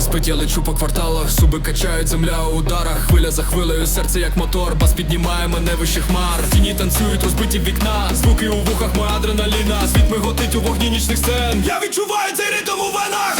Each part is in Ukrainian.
не спить, я лечу по кварталах, суби качають земля у ударах, хвиля за хвилею, серце як мотор, бас піднімає мене вище хмар. Тіні танцюють, розбиті вікна, звуки у вухах, моя адреналіна. Світ миготить у вогні нічних сцен. Я відчуваю цей ритм у венах.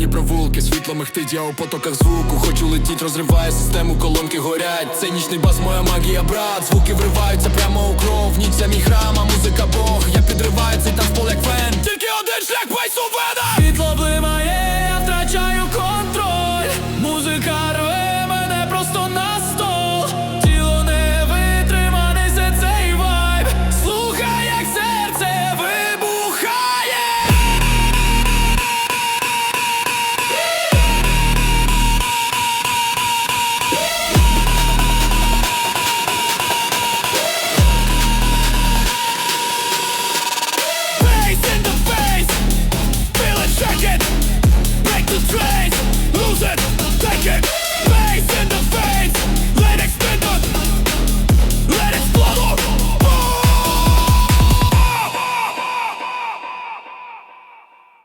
Темні провулки, світло мехтить, я у потоках звуку. Хочу летіть, розриває систему, колонки горять. Це нічний бас, моя магія, брат. Звуки вриваються прямо у кров. ніця мій храм, а музика Бог. Я підриваю цей танцпол як фен. Тільки один шлях бейс